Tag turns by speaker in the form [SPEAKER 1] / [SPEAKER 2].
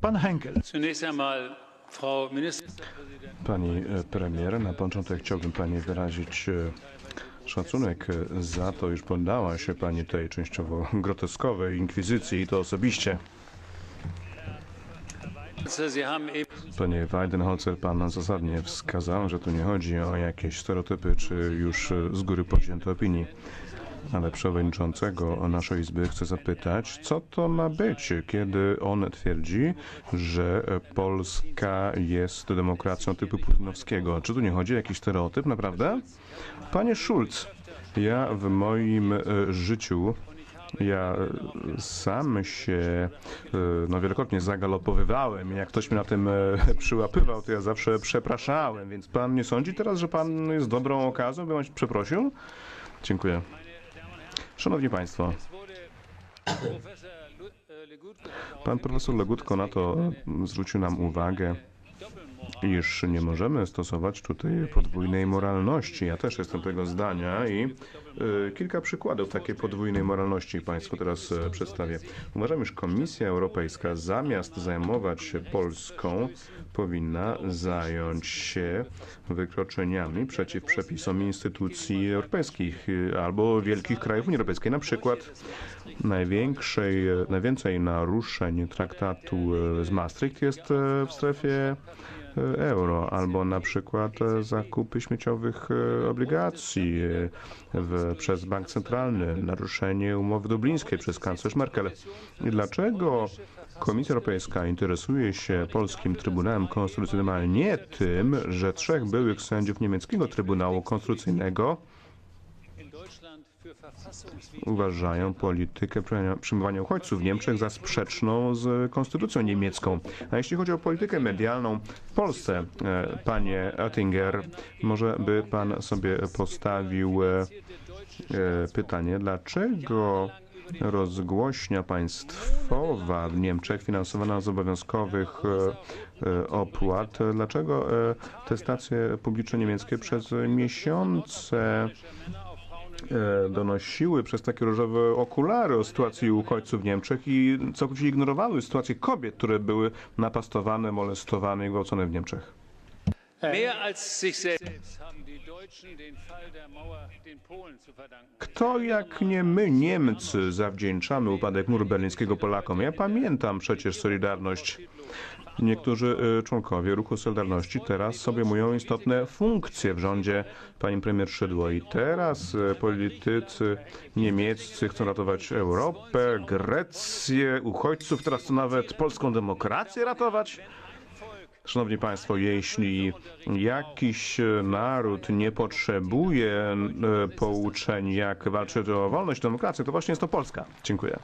[SPEAKER 1] Pan Henkel.
[SPEAKER 2] Pani e, premier, na początek chciałbym Pani wyrazić e, szacunek e, za to, iż poddała się Pani tej częściowo groteskowej inkwizycji i to osobiście. Panie Weidenholzer, Pan zasadnie wskazał, że tu nie chodzi o jakieś stereotypy czy już z góry powzięte opinii. Ale przewodniczącego naszej Izby chcę zapytać, co to ma być, kiedy on twierdzi, że Polska jest demokracją typu putinowskiego. Czy tu nie chodzi o jakiś stereotyp, naprawdę? Panie Schulz, ja w moim e, życiu ja e, sam się e, no, wielokrotnie zagalopowywałem. Jak ktoś mnie na tym przyłapywał, to ja zawsze przepraszałem. Więc pan nie sądzi teraz, że pan jest dobrą okazją, by się przeprosił? Dziękuję. Szanowni Państwo, pan profesor Legutko na to zwrócił nam uwagę, iż nie możemy stosować tutaj podwójnej moralności. Ja też jestem tego zdania i y, kilka przykładów takiej podwójnej moralności Państwu teraz e, przedstawię. Uważam, iż Komisja Europejska zamiast zajmować się Polską powinna zająć się wykroczeniami przeciw przepisom instytucji europejskich y, albo wielkich krajów Unii Europejskiej. Na przykład największej, najwięcej naruszeń traktatu e, z Maastricht jest e, w strefie e, euro, albo na przykład e, zakupy śmieciowych e, obligacji e, w, przez Bank Centralny, naruszenie umowy dublińskiej przez kanclerz Merkel. I dlaczego Komisja Europejska interesuje się polskim Trybunałem Konstytucyjnym, ale nie tym, że trzech byłych sędziów niemieckiego Trybunału Konstytucyjnego uważają politykę przyjmowania- uchodźców w Niemczech za sprzeczną z konstytucją niemiecką. A jeśli chodzi o politykę medialną w Polsce, e, panie Oettinger, może by pan sobie postawił e, e, pytanie, dlaczego rozgłośnia państwowa w Niemczech finansowana z obowiązkowych opłat, dlaczego te stacje publiczne niemieckie przez miesiące donosiły przez takie różowe okulary o sytuacji uchodźców w Niemczech i całkowicie ignorowały sytuację kobiet, które były napastowane, molestowane i gwałcone w Niemczech. Kto jak nie my, Niemcy, zawdzięczamy upadek muru berlińskiego Polakom? Ja pamiętam przecież Solidarność. Niektórzy e, członkowie ruchu Solidarności teraz obejmują istotne funkcje w rządzie pani premier Szydło. I teraz e, politycy niemieccy chcą ratować Europę, Grecję, uchodźców, teraz to nawet polską demokrację ratować. Szanowni Państwo, jeśli jakiś e, naród nie potrzebuje e, pouczeń, jak walczyć o wolność demokrację, to właśnie jest to Polska. Dziękuję.